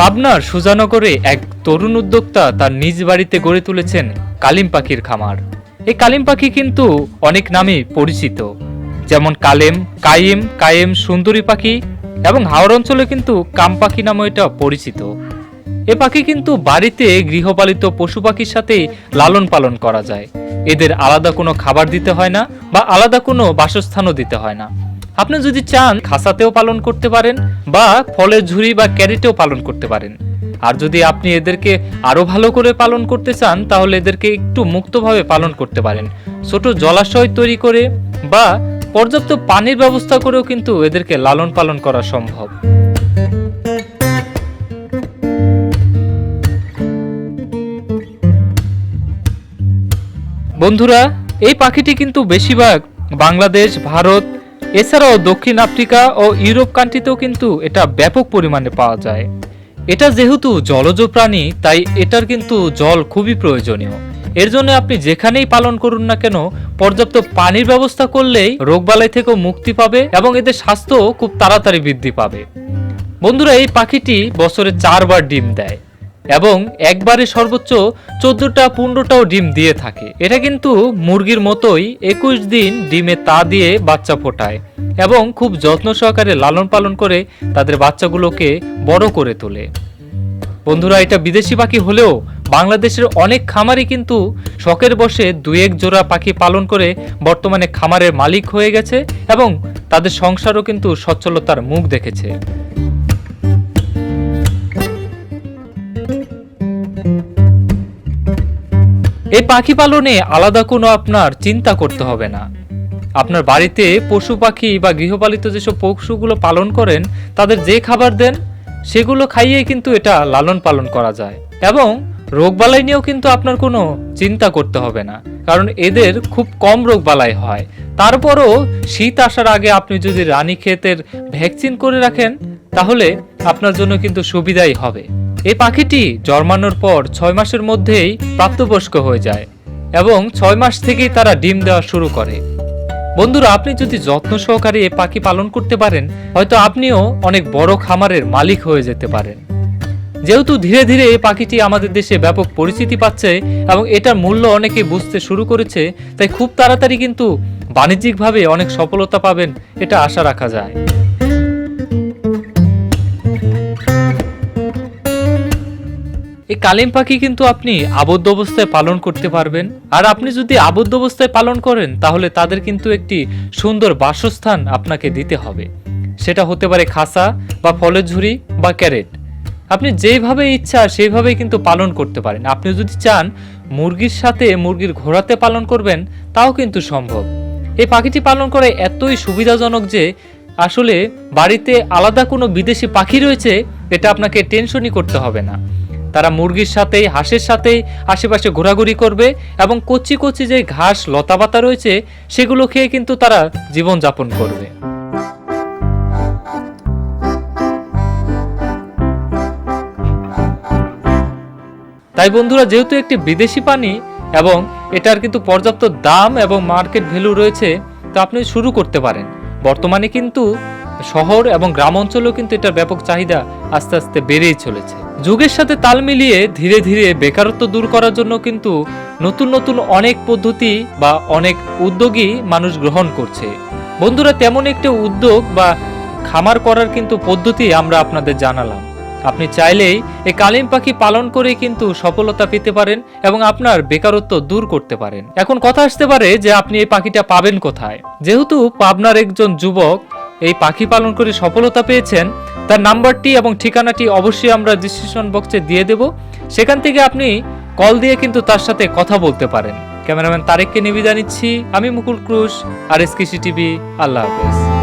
পাবনার সুজানগরে এক তরুণ উদ্যোক্তা তার নিজ বাড়িতে গড়ে তুলেছেন কালিম পাখির খামার। এই কালিম পাখি কিন্তু অনেক নামে পরিচিত, যেমন কালেম, কাইম, কায়েম সুন্দরী পাখি এবং হাওড় অঞ্চলে কিন্তু কাম পাখি নামে এটা পরিচিত। এ পাখি কিন্তু বাড়িতে গৃহপালিত পশু পাখির সাথেই লালন পালন করা যায়। এদের আলাদা কোনো খাবার দিতে হয় না বা আলাদা কোনো বাসস্থানও দিতে হয় না। আপনি যদি চান খাসাতেও পালন করতে পারেন বা ফলের ঝুড়ি বা ক্যারেটেও পালন করতে পারেন। আর যদি আপনি এদেরকে আরও ভালো করে পালন করতে চান, তাহলে এদেরকে একটু মুক্তভাবে পালন করতে পারেন। ছোট জলাশয় তৈরি করে বা পর্যাপ্ত পানির ব্যবস্থা করেও কিন্তু এদেরকে লালন পালন করা সম্ভব। বন্ধুরা, এই পাখিটি কিন্তু বেশিরভাগ বাংলাদেশ, ভারত এছাড়াও দক্ষিণ আফ্রিকা ও ইউরোপ কান্ট্রিতেও কিন্তু এটা ব্যাপক পরিমাণে পাওয়া যায়। এটা যেহেতু জলজ প্রাণী, তাই এটার কিন্তু জল খুবই প্রয়োজনীয়। এর জন্য আপনি যেখানেই পালন করুন না কেন, পর্যাপ্ত পানির ব্যবস্থা করলেই রোগবালাই থেকেও মুক্তি পাবে এবং এদের স্বাস্থ্য খুব তাড়াতাড়ি বৃদ্ধি পাবে। বন্ধুরা, এই পাখিটি বছরে চারবার ডিম দেয়। এবং একবারে সর্বোচ্চ চোদ্দটা, পনেরোটাও ডিম দিয়ে থাকে। এটা কিন্তু মুরগির মতোই একুশ দিন ডিমে তা দিয়ে বাচ্চা ফোটায় এবং খুব যত্ন সহকারে লালন পালন করে তাদের বাচ্চাগুলোকে বড় করে তোলে। বন্ধুরা, এটা বিদেশি পাখি হলেও বাংলাদেশের অনেক খামারই কিন্তু শখের বসে দুই এক জোড়া পাখি পালন করে বর্তমানে খামারের মালিক হয়ে গেছে এবং তাদের সংসারও কিন্তু সচ্ছলতার মুখ দেখেছে। এই পাখি পালনে আলাদা কোনো আপনার চিন্তা করতে হবে না। আপনার বাড়িতে পশু পাখি বা গৃহপালিত যেসব পশুগুলো পালন করেন, তাদের যে খাবার দেন, সেগুলো খাইয়ে কিন্তু এটা লালন পালন করা যায়। এবং রোগবালাই নিয়েও কিন্তু আপনার কোনো চিন্তা করতে হবে না। কারণ এদের খুব কম রোগবালাই হয়। তারপরও শীত আসার আগে আপনি যদি রানী ক্ষেতের ভ্যাকসিন করে রাখেন, তাহলে আপনার জন্য কিন্তু সুবিধাই হবে। এই পাখিটি জন্মানোর পর ছয় মাসের মধ্যেই প্রাপ্তবয়স্ক হয়ে যায় এবং ছয় মাস থেকেই তারা ডিম দেওয়া শুরু করে। বন্ধুরা, আপনি যদি যত্ন সহকারে এ পাখি পালন করতে পারেন, হয়তো আপনিও অনেক বড় খামারের মালিক হয়ে যেতে পারেন। যেহেতু ধীরে ধীরে এই পাখিটি আমাদের দেশে ব্যাপক পরিচিতি পাচ্ছে এবং এটার মূল্য অনেকে বুঝতে শুরু করেছে, তাই খুব তাড়াতাড়ি কিন্তু বাণিজ্যিকভাবে অনেক সফলতা পাবেন, এটা আশা রাখা যায়। এই কালিম পাখি কিন্তু আপনি আবদ্ধ অবস্থায় পালন করতে পারবেন। আর আপনি যদি আবদ্ধ অবস্থায় পালন করেন, তাহলে তাদের কিন্তু একটি সুন্দর বাসস্থান আপনাকে দিতে হবে। সেটা হতে পারে খাসা বা ফলের ঝুড়ি বা ক্যারেট। আপনি যেভাবে ইচ্ছা সেইভাবেই কিন্তু পালন করতে পারেন। আপনি যদি চান মুরগির সাথে মুরগির ঘোড়াতে পালন করবেন, তাও কিন্তু সম্ভব। এই পাখিটি পালন করে এতই সুবিধাজনক যে আসলে বাড়িতে আলাদা কোনো বিদেশি পাখি রয়েছে, এটা আপনাকে টেনশনই করতে হবে না। তারা মুরগির সাথেই, হাঁসের সাথেই আশেপাশে ঘোরাঘুরি করবে এবং কচি কচি যে ঘাস, লতাপাতা রয়েছে, সেগুলো খেয়ে কিন্তু তারা জীবন যাপন করবে। তাই বন্ধুরা, যেহেতু একটি বিদেশি পানি এবং এটার কিন্তু পর্যাপ্ত দাম এবং মার্কেট ভ্যালু রয়েছে, তো আপনি শুরু করতে পারেন। বর্তমানে কিন্তু শহর এবং গ্রাম অঞ্চলেও কিন্তু এটার ব্যাপক চাহিদা আস্তে আস্তে বেড়েই চলেছে। যুগের সাথে তাল মিলিয়ে ধীরে ধীরে বেকারত্ব দূর করার জন্য কিন্তু নতুন নতুন অনেক পদ্ধতি বা অনেক উদ্যোগী মানুষ গ্রহণ করছে। বন্ধুরা, তেমন একটি উদ্যোগ বা খামার করার কিন্তু পদ্ধতি আমরা আপনাদের জানালাম। আপনি চাইলেই এই কালিম পাখি পালন করে কিন্তু সফলতা পেতে পারেন এবং আপনার বেকারত্ব দূর করতে পারেন। এখন কথা আসতে পারে যে আপনি এই পাখিটা পাবেন কোথায়। যেহেতু পাবনার একজন যুবক এই পাখি পালন করে সফলতা পেয়েছেন, তার নাম্বারটি এবং ঠিকানাটি অবশ্যই আমরা ডিসক্রিপশন বক্সে দিয়ে দেব। সেখান থেকে আপনি কল দিয়ে কিন্তু তার সাথে কথা বলতে পারেন। ক্যামেরাম্যান তারেককে নিবেদন নিচ্ছি আমি মুকুল ক্রুশ, আর এস টিভি, আল্লাহ হাফেজ।